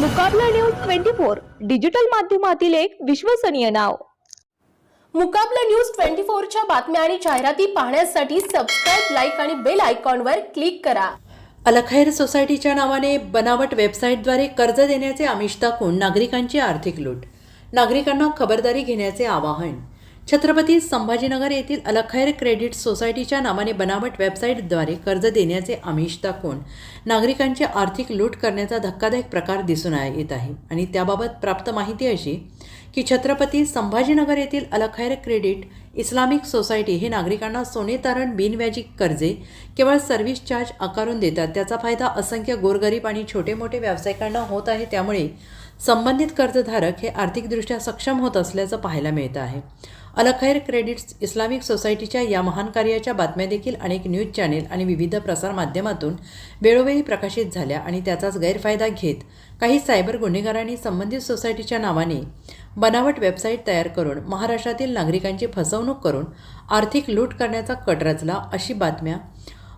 Mukabla news twenty four digital माध्यमातील एक विश्वसनीय नाव. मुकाबला न्यूज ट्वेंटी फोरच्या बातम्या आणि जाहिराती पाहण्यासाठी सबस्क्राईब लाईक आणि बेल आयकॉनवर क्लिक करा. अलखैर सोसायटीच्या नावाने बनावट वेबसाईटद्वारे कर्ज देण्याचे आमिष दाखवून नागरिकांची आर्थिक लूट. नागरिकांना खबरदारी घेण्याचे आवाहन. छत्रपती संभाजीनगर येथील अलखैर क्रेडिट सोसायटीच्या नावाने बनावट वेबसाईटद्वारे कर्ज देण्याचे आमिष दाखवून नागरिकांची आर्थिक लूट करण्याचा धक्कादायक प्रकार दिसून येत आहे. आणि त्याबाबत प्राप्त माहिती अशी की छत्रपती संभाजीनगर येथील अलखैर क्रेडिट इस्लामिक सोसायटी हे नागरिकांना सोने तारण बिनव्याजी कर्जे केवळ सर्व्हिस चार्ज आकारून देतात. त्याचा फायदा असंख्य गोरगरीब आणि छोटे मोठे व्यावसायिकांना होत आहे. त्यामुळे संबंधित कर्जधारक हे आर्थिकदृष्ट्या सक्षम होत असल्याचं पाहायला मिळतं आहे. अलखैर क्रेडिट्स इस्लामिक सोसायटीच्या या महान कार्याच्या बातम्या देखील अनेक न्यूज चॅनेल आणि विविध प्रसारमाध्यमातून वेळोवेळी प्रकाशित झाल्या आणि त्याचाच गैरफायदा घेत काही सायबर गुन्हेगारांनी संबंधित सोसायटीच्या नावाने बनावट वेबसाईट तयार करून महाराष्ट्रातील नागरिकांची फसवणूक करून आर्थिक लूट करण्याचा कट रचला अशी बातम्या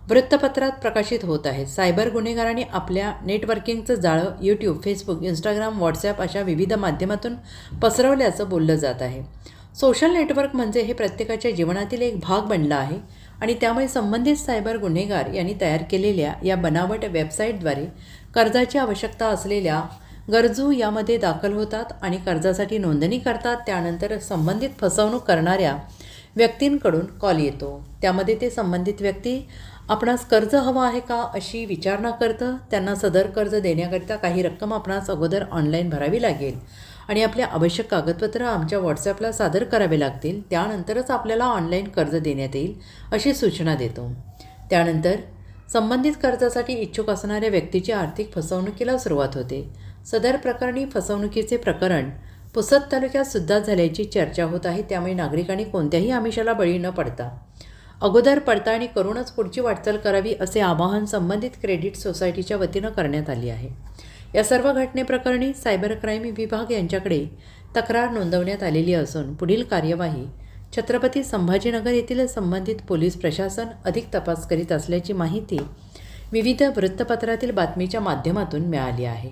वृत्तपत्रात प्रकाशित होत आहेत. सायबर गुन्हेगारांनी आपल्या नेटवर्किंगचं जाळं यूट्यूब फेसबुक इंस्टाग्राम व्हॉट्सॲप अशा विविध माध्यमातून पसरवल्याचं बोललं जात आहे. सोशल नेटवर्क म्हणजे हे प्रत्येकाच्या जीवनातील एक भाग बनला आहे आणि त्यामुळे संबंधित सायबर गुन्हेगार यांनी तयार केलेल्या या बनावट वेबसाईटद्वारे कर्जाची आवश्यकता असलेल्या गरजू यामध्ये दाखल होतात आणि कर्जासाठी नोंदणी करतात त्यानंतर संबंधित फसवणूक करणाऱ्या व्यक्तींकडून कॉल येतो. त्यामध्ये ते संबंधित व्यक्ती आपणास कर्ज हवं आहे का? अशी विचारणा करतं. त्यांना सदर कर्ज देण्याकरिता काही रक्कम आपणास अगोदर ऑनलाईन भरावी लागेल आणि आपले आवश्यक कागदपत्र आमच्या व्हॉट्सॲपला सादर करावे लागतील. त्यानंतरच आपल्याला ऑनलाईन कर्ज देण्यात येईल अशी सूचना देतो. त्यानंतर संबंधित कर्जासाठी इच्छुक असणाऱ्या व्यक्तीची आर्थिक फसवणुकीला सुरुवात होते. सदर प्रकरणी फसवणुकीचे प्रकरण पुसद तालुक्यात सुद्धा झाल्याची चर्चा होत आहे त्यामुळे नागरिकांनी कोणत्याही आमिषाला बळी न पडता अगोदर पडताळणी करूनच पुढची वाटचाल करावी असे आवाहन संबंधित क्रेडिट सोसायटीच्या वतीनं करण्यात आले आहे. या सर्व घटनेप्रकरणी सायबर क्राईम विभाग यांच्याकडे तक्रार नोंदवण्यात आलेली असून पुढील कार्यवाही छत्रपती संभाजीनगर येथील संबंधित पोलीस प्रशासन अधिक तपास करीत असल्याची माहिती विविध वृत्तपत्रातील बातमीच्या माध्यमातून मिळाली आहे.